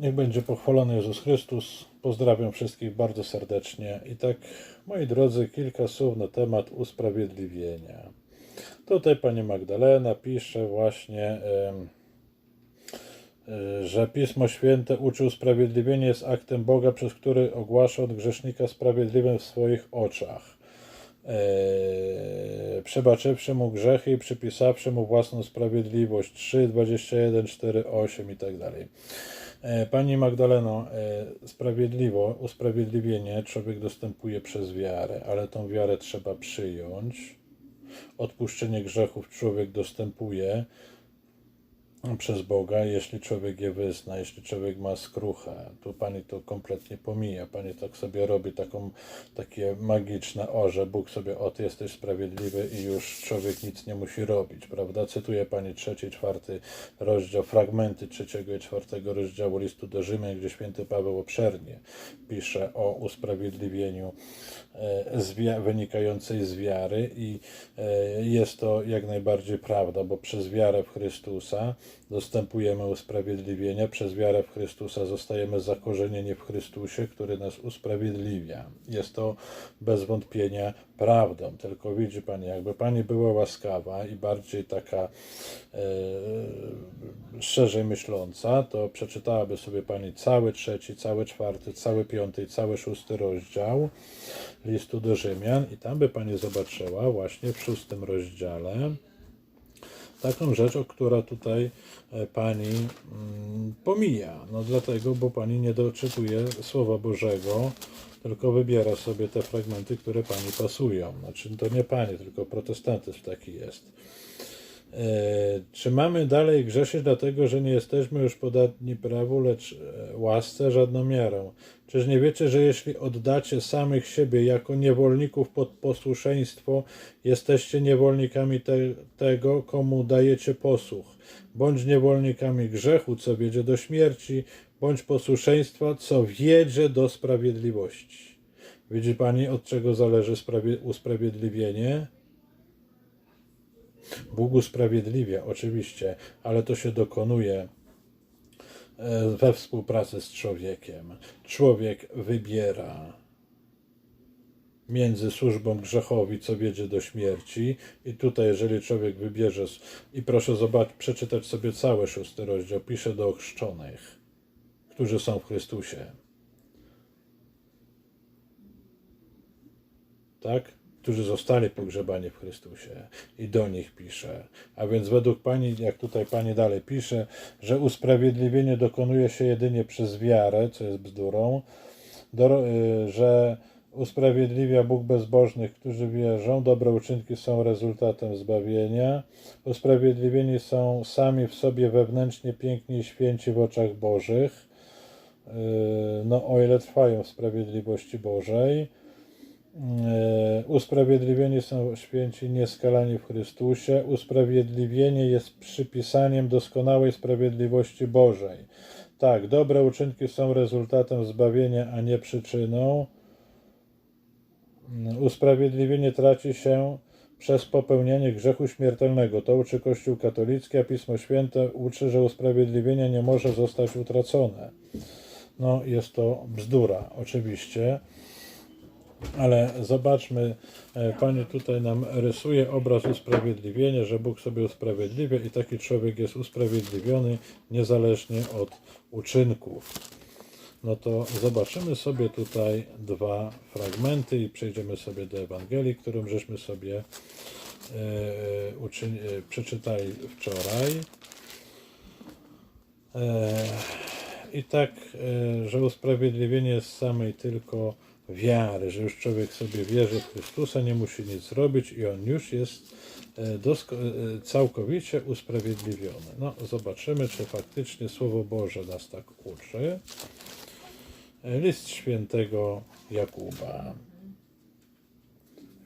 Niech będzie pochwalony Jezus Chrystus. Pozdrawiam wszystkich bardzo serdecznie. I tak, moi drodzy, kilka słów na temat usprawiedliwienia. Tutaj pani Magdalena pisze właśnie, y, że Pismo Święte uczy usprawiedliwienie jest aktem Boga, przez który ogłasza od grzesznika sprawiedliwym w swoich oczach. E, przebaczywszy mu grzechy i przypisawszy mu własną sprawiedliwość 3, 21, 4, 8 i tak dalej. E, Pani Magdaleno, e, sprawiedliwo, usprawiedliwienie człowiek dostępuje przez wiarę, ale tą wiarę trzeba przyjąć. Odpuszczenie grzechów człowiek dostępuje przez Boga, jeśli człowiek je wyzna, jeśli człowiek ma skruchę. Tu pani to kompletnie pomija. Pani tak sobie robi taką, takie magiczne o, że Bóg sobie, o ty jesteś sprawiedliwy i już człowiek nic nie musi robić, prawda? Cytuję pani trzeci, czwarty rozdział, fragmenty trzeciego i czwartego rozdziału listu do Rzymian, gdzie święty Paweł obszernie pisze o usprawiedliwieniu e, z wynikającej z wiary i e, jest to jak najbardziej prawda, bo przez wiarę w Chrystusa dostępujemy usprawiedliwienia, przez wiarę w Chrystusa zostajemy zakorzenieni w Chrystusie, który nas usprawiedliwia. Jest to bez wątpienia prawdą, tylko widzi Pani, jakby Pani była łaskawa i bardziej taka e, szerzej myśląca, to przeczytałaby sobie Pani cały trzeci, cały czwarty, cały piąty i cały szósty rozdział listu do Rzymian i tam by Pani zobaczyła właśnie w szóstym rozdziale taką rzecz, o która tutaj e, pani mm, pomija. No dlatego, bo pani nie doczytuje Słowa Bożego, tylko wybiera sobie te fragmenty, które pani pasują. Znaczy to nie pani, tylko protestantyzm taki jest. E, czy mamy dalej grzeszyć dlatego, że nie jesteśmy już podatni prawu, lecz e, łasce żadną miarą? Czyż nie wiecie, że jeśli oddacie samych siebie jako niewolników pod posłuszeństwo, jesteście niewolnikami te, tego, komu dajecie posłuch? Bądź niewolnikami grzechu, co wiedzie do śmierci, bądź posłuszeństwa, co wiedzie do sprawiedliwości. Widzi Pani, od czego zależy sprawie- usprawiedliwienie? Bóg usprawiedliwia, oczywiście, ale to się dokonuje e, we współpracy z człowiekiem. Człowiek wybiera między służbą grzechowi, co wiedzie do śmierci. I tutaj, jeżeli człowiek wybierze, i proszę zobaczyć, przeczytać sobie cały szósty rozdział, pisze do ochrzczonych, którzy są w Chrystusie. tak? Którzy zostali pogrzebani w Chrystusie i do nich pisze. A więc według Pani, jak tutaj Pani dalej pisze, że usprawiedliwienie dokonuje się jedynie przez wiarę, co jest bzdurą, do, y, że usprawiedliwia Bóg bezbożnych, którzy wierzą, dobre uczynki są rezultatem zbawienia, usprawiedliwieni są sami w sobie wewnętrznie piękni i święci w oczach Bożych, y, no o ile trwają w sprawiedliwości Bożej, Usprawiedliwieni są święci nieskalani w Chrystusie. Usprawiedliwienie jest przypisaniem doskonałej sprawiedliwości Bożej. Tak, dobre uczynki są rezultatem zbawienia, a nie przyczyną. Mm, Usprawiedliwienie traci się przez popełnienie grzechu śmiertelnego. To uczy Kościół katolicki, a Pismo Święte uczy, że usprawiedliwienie nie może zostać utracone. No, jest to bzdura, oczywiście. Ale zobaczmy, e, Pani tutaj nam rysuje obraz usprawiedliwienia, że Bóg sobie usprawiedliwia i taki człowiek jest usprawiedliwiony niezależnie od uczynków. No to zobaczymy sobie tutaj dwa fragmenty i przejdziemy sobie do Ewangelii, którą żeśmy sobie e, e, przeczytali wczoraj. E, I tak, że usprawiedliwienie jest samej tylko wiary, że już człowiek sobie wierzy w Chrystusa, nie musi nic robić i on już jest e, e, całkowicie usprawiedliwiony. No, zobaczymy, czy faktycznie Słowo Boże nas tak uczy. E, List świętego Jakuba.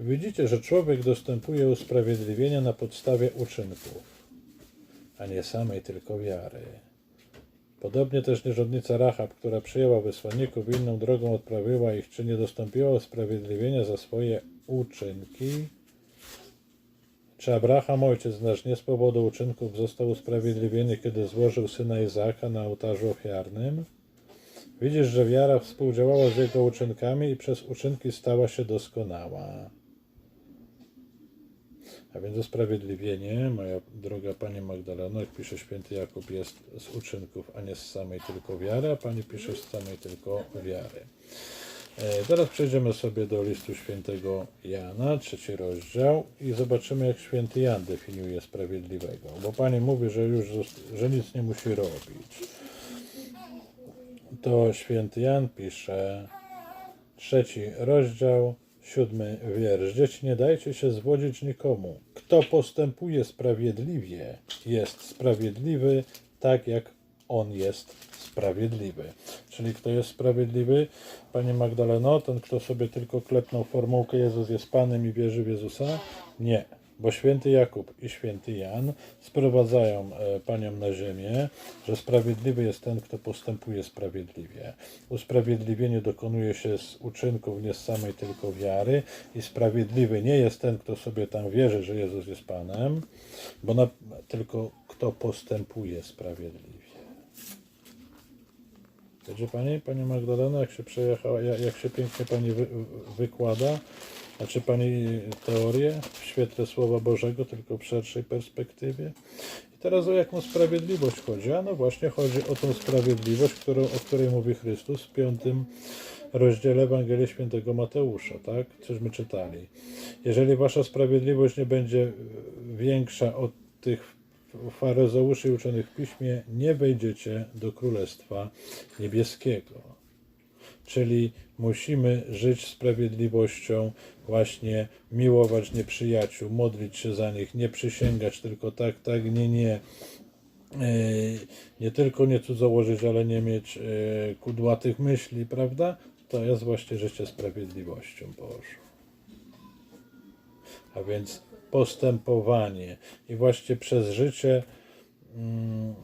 Widzicie, że człowiek dostępuje usprawiedliwienia na podstawie uczynków, a nie samej tylko wiary. Podobnie też nierządnica Rahab, która przyjęła wysłanników i inną drogą odprawiła ich, czy nie dostąpiła usprawiedliwienia za swoje uczynki? Czy Abraham, ojciec nasz, nie z powodu uczynków został usprawiedliwiony, kiedy złożył syna Izaaka na ołtarzu ofiarnym? Widzisz, że wiara współdziałała z jego uczynkami i przez uczynki stała się doskonała. A więc usprawiedliwienie, moja droga Pani Magdaleno, jak pisze święty Jakub, jest z uczynków, a nie z samej tylko wiary, a Pani pisze z samej tylko wiary. E, Teraz przejdziemy sobie do listu świętego Jana, trzeci rozdział i zobaczymy, jak święty Jan definiuje sprawiedliwego. Bo Pani mówi, że już że nic nie musi robić. To święty Jan pisze, trzeci rozdział, siódmy wiersz. Dzieci, nie dajcie się zwodzić nikomu. Kto postępuje sprawiedliwie, jest sprawiedliwy tak, jak on jest sprawiedliwy. Czyli kto jest sprawiedliwy? Pani Magdaleno, ten, kto sobie tylko klepnął formułkę Jezus jest Panem i wierzy w Jezusa? Nie. Bo święty Jakub i święty Jan sprowadzają e, panią na ziemię, że sprawiedliwy jest ten, kto postępuje sprawiedliwie. Usprawiedliwienie dokonuje się z uczynków, nie z samej tylko wiary, i sprawiedliwy nie jest ten, kto sobie tam wierzy, że Jezus jest Panem, bo na, tylko kto postępuje sprawiedliwie. Wiecie Pani, Pani Magdalena, jak się przejechała, jak, jak się pięknie Pani wy, wykłada, znaczy Pani teorię w świetle Słowa Bożego, tylko w szerszej perspektywie. I teraz o jaką sprawiedliwość chodzi? A no właśnie chodzi o tą sprawiedliwość, którą, o której mówi Chrystus w piątym rozdziale Ewangelii Świętego Mateusza, tak? Cośmy czytali. Jeżeli Wasza sprawiedliwość nie będzie większa od tych faryzeuszy uczonych w piśmie, nie wejdziecie do Królestwa Niebieskiego. Czyli musimy żyć sprawiedliwością, właśnie miłować nieprzyjaciół, modlić się za nich, nie przysięgać tylko tak, tak, nie, nie. Yy, Nie tylko nie cudzołożyć, ale nie mieć yy, kudłatych myśli, prawda? To jest właśnie życie sprawiedliwością Bożą. A więc postępowanie. I właśnie przez życie mm,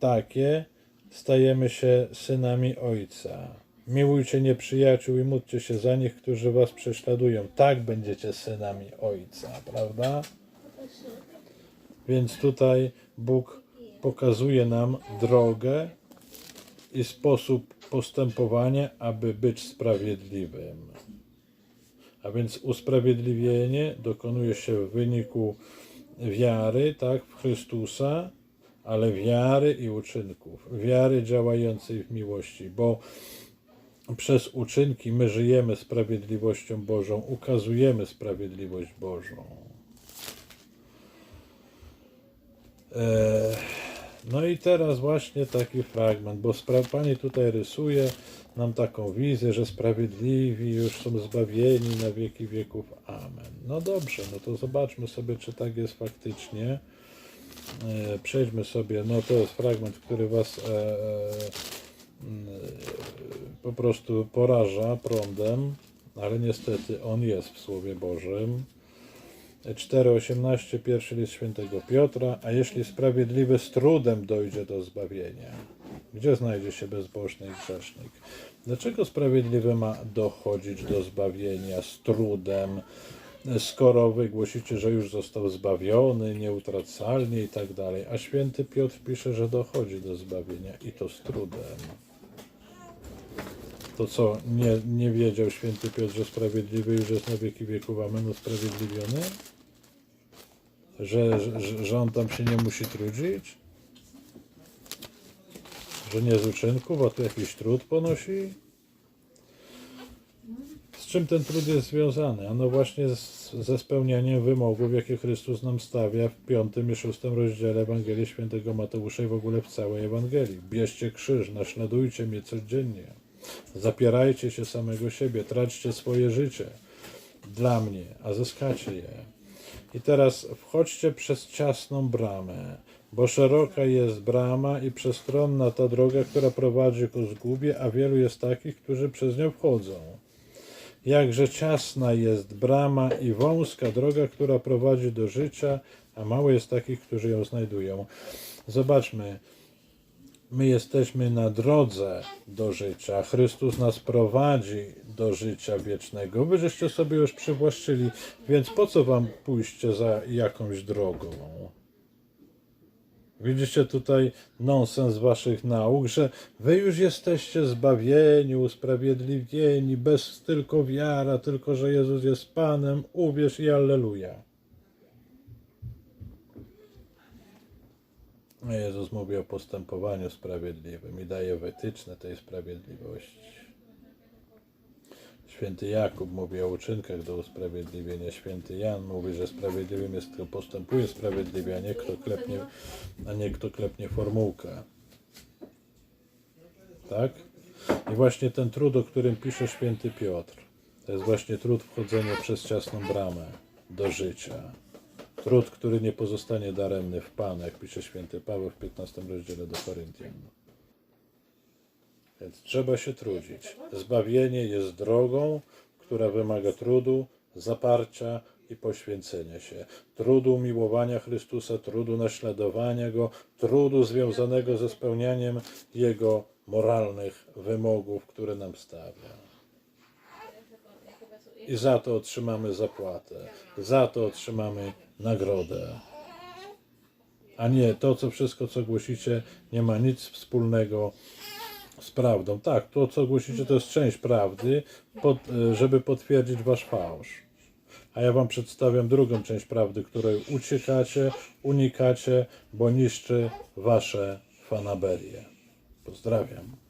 takie stajemy się synami Ojca. Miłujcie nieprzyjaciół i módlcie się za nich, którzy was prześladują. Tak będziecie synami Ojca, prawda? Więc tutaj Bóg pokazuje nam drogę i sposób postępowania, aby być sprawiedliwym. A więc usprawiedliwienie dokonuje się w wyniku wiary, tak, w Chrystusa, ale wiary i uczynków. Wiary działającej w miłości, bo przez uczynki my żyjemy sprawiedliwością Bożą, ukazujemy sprawiedliwość Bożą. Eee, no i teraz właśnie taki fragment, bo Pani tutaj rysuje nam taką wizję, że sprawiedliwi już są zbawieni na wieki wieków. Amen. No dobrze, no to zobaczmy sobie, czy tak jest faktycznie. E, Przejdźmy sobie, no to jest fragment, który Was e, e, po prostu poraża prądem, ale niestety on jest w Słowie Bożym. 4,18 pierwszy list świętego Piotra, a jeśli sprawiedliwy z trudem dojdzie do zbawienia, gdzie znajdzie się bezbożny i grzesznik? Dlaczego sprawiedliwy ma dochodzić do zbawienia z trudem, skoro wy głosicie, że już został zbawiony, nieutracalnie i tak dalej, a święty Piotr pisze, że dochodzi do zbawienia i to z trudem. To co, nie, nie wiedział święty Piotr, że sprawiedliwy już jest na wieki wieków, amen, usprawiedliwiony? Że, że, że on tam się nie musi trudzić? Że nie z uczynków, a tu jakiś trud ponosi? Z czym ten trud jest związany? Ano właśnie z, ze spełnianiem wymogów, jakie Chrystus nam stawia w piątym i szóstym rozdziale Ewangelii Świętego Mateusza i w ogóle w całej Ewangelii. Bierzcie krzyż, naśladujcie mnie codziennie. Zapierajcie się samego siebie, traćcie swoje życie dla mnie, a zyskacie je. I teraz wchodźcie przez ciasną bramę, bo szeroka jest brama i przestronna ta droga, która prowadzi ku zgubie, a wielu jest takich, którzy przez nią wchodzą. Jakże ciasna jest brama i wąska droga, która prowadzi do życia, a mało jest takich, którzy ją znajdują. Zobaczmy, my jesteśmy na drodze do życia. Chrystus nas prowadzi do życia wiecznego. Wy żeście sobie już przywłaszczyli, więc po co wam pójście za jakąś drogą? Widzicie tutaj nonsens waszych nauk, że wy już jesteście zbawieni, usprawiedliwieni, bez tylko wiara, tylko że Jezus jest Panem, uwierz i Alleluja. Jezus mówi o postępowaniu sprawiedliwym i daje wytyczne tej sprawiedliwości. Święty Jakub mówi o uczynkach do usprawiedliwienia. Święty Jan mówi, że sprawiedliwym jest kto postępuje sprawiedliwie, a nie kto klepnie, a nie kto klepnie formułkę. Tak? I właśnie ten trud, o którym pisze święty Piotr, to jest właśnie trud wchodzenia przez ciasną bramę do życia. Trud, który nie pozostanie daremny w Panu, jak pisze święty Paweł w 15 rozdziale do Koryntian. Więc trzeba się trudzić. Zbawienie jest drogą, która wymaga trudu, zaparcia i poświęcenia się. Trudu miłowania Chrystusa, trudu naśladowania Go, trudu związanego ze spełnianiem Jego moralnych wymogów, które nam stawia. I za to otrzymamy zapłatę, za to otrzymamy nagrodę. A nie, to co wszystko, co głosicie, nie ma nic wspólnego z prawdą. Tak, to co głosicie, to jest część prawdy, pod, e, żeby potwierdzić wasz fałsz. A ja wam przedstawiam drugą część prawdy, której uciekacie, unikacie, bo niszczy wasze fanaberie. Pozdrawiam.